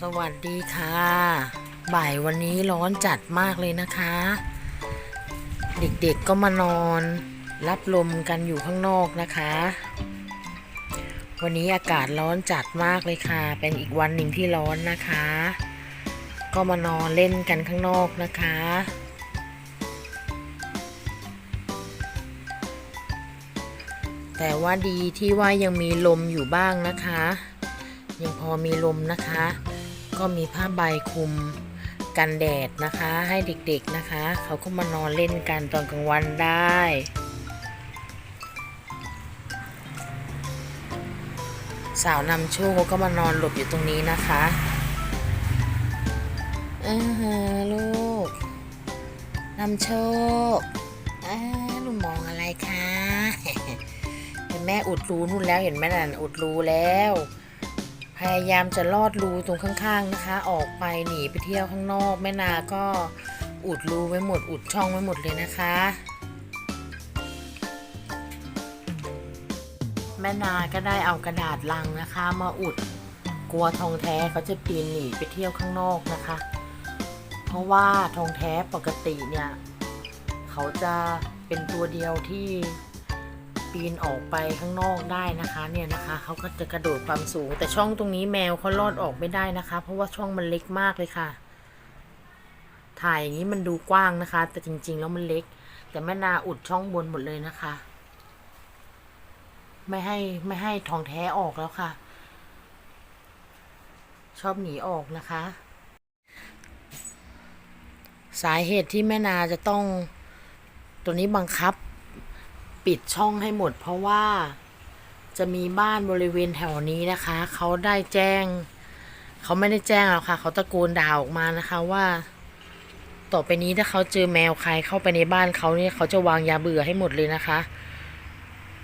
สวัสดีค่ะ บ่ายวันนี้ร้อนจัดมากเลยนะคะ เด็กๆก็มานอน รับลมกันอยู่ข้างนอกนะคะ วันนี้อากาศร้อนจัดมากเลยค่ะ เป็นอีกวันหนึ่งที่ร้อนนะคะ ก็มานอนเล่นกันข้างนอกนะคะแต่ว่าดีที่ว่ายังมีลมอยู่บ้างนะคะ ยังพอมีลมนะคะ ก็มีผ้าใบคลุมกันแดดนะคะ ให้เด็กๆนะคะ เขาก็มานอนเล่นกันตอนกลางวันได้สาวนำโชคเขาก็มานอนหลบอยู่ตรงนี้นะคะเออฮะลูกนำโชคอ้าหนูมองอะไรคะ เห็นแม่อุดรูนู่นแล้วเห็นไหมน่ะอุดรูแล้ว พยายามจะลอดรูตรงข้างๆนะคะ ออกไปหนีไปเที่ยวข้างนอก แม่นาก็อุดรูไว้หมดอุดช่องไว้หมดเลยนะคะ แม่นาก็ได้เอากระดาษลังนะคะ มาอุดกลัวทองแท้เขาจะปีนหนีไปเที่ยวข้างนอกนะคะ เพราะว่าทองแท้ปกติเนี่ย เขาจะเป็นตัวเดียวที่ ปีนออกไปข้างนอกได้นะคะเนี่ยนะคะเขาก็จะกระโดดความสูง แต่ช่องตรงนี้แมวเขาลอดออกไม่ได้นะคะ เพราะว่าช่องมันเล็กมากเลยค่ะ ถ่ายอย่างนี้มันดูกว้างนะคะ แต่จริง ๆ แล้วมันเล็ก แต่แม่นาอุดช่องบนหมดเลยนะคะ ไม่ให้ไม่ให้ทองแท้ออกแล้วค่ะ ชอบหนีออกนะคะ สาเหตุที่แม่นาจะต้องตัวนี้บังคับ ปิดช่องให้หมด เพราะว่าจะมีบ้านบริเวณแถวนี้นะคะ เขาได้แจ้ง เขาไม่ได้แจ้งหรอกค่ะ เขาตะโกนด่าออกมานะคะว่า ต่อไปนี้ถ้าเขาเจอแมวใครเข้าไปในบ้านเขาเนี่ยเขาจะวางยาเบื่อให้หมดเลยนะคะ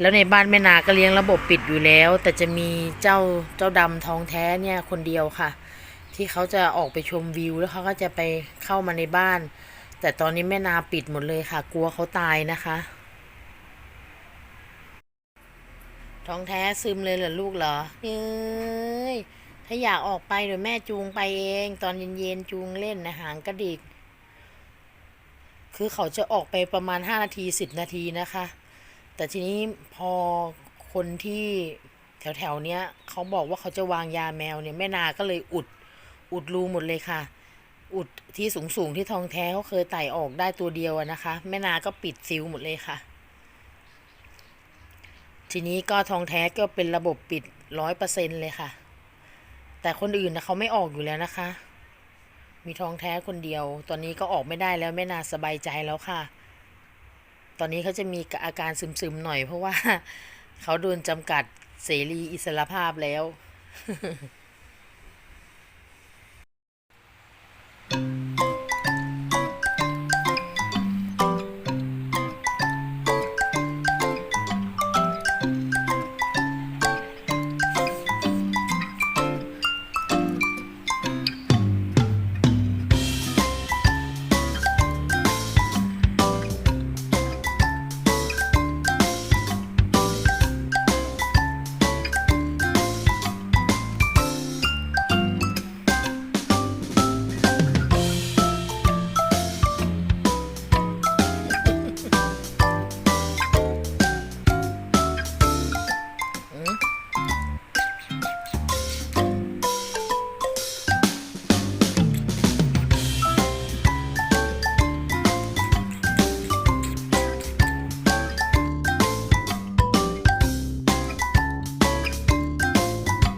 แล้วในบ้านแม่นาก็เลี้ยงระบบปิดอยู่แล้ว แต่จะมีเจ้าเจ้าดำทองแท้เนี่ยคนเดียวค่ะ ที่เขาจะออกไปชมวิว แล้วเขาก็จะไปเข้ามาในบ้าน แต่ตอนนี้แม่นาปิดหมดเลยค่ะ กลัวเขาตายนะคะ ท้องแท้ซึมเลยเหรอลูกเหรอเอ้ยถ้าอยากออกไปเดี๋ยวแม่จูงไปเอง ตอนเย็นๆจูงเล่นนะหางกระดิก คือเขาจะออกไปประมาณห้านาทีสิบนาทีนะคะ แต่ทีนี้พอคนที่แถวๆเนี้ยเขาบอกว่าเขาจะวางยาแมวเนี่ยแม่นาก็เลยอุดอุดรูหมดเลยค่ะ อุดที่สูงๆที่ทองแท้เขาเคยไต่ออกได้ตัวเดียวนะคะ แม่นาก็ปิดซิลหมดเลยค่ะ ทีนี้ก็ทองแท้ก็เป็นระบบปิดร้อยเปอร์เซ็นเลยค่ะ แต่คนอื่นนะเขาไม่ออกอยู่แล้วนะคะ มีทองแท้คนเดียว ตอนนี้ก็ออกไม่ได้แล้วแม่นาสบายใจแล้วค่ะ ตอนนี้เขาจะมีอาการซึมๆหน่อยเพราะว่าเขาโดนจำกัดเสรีอิสรภาพแล้ว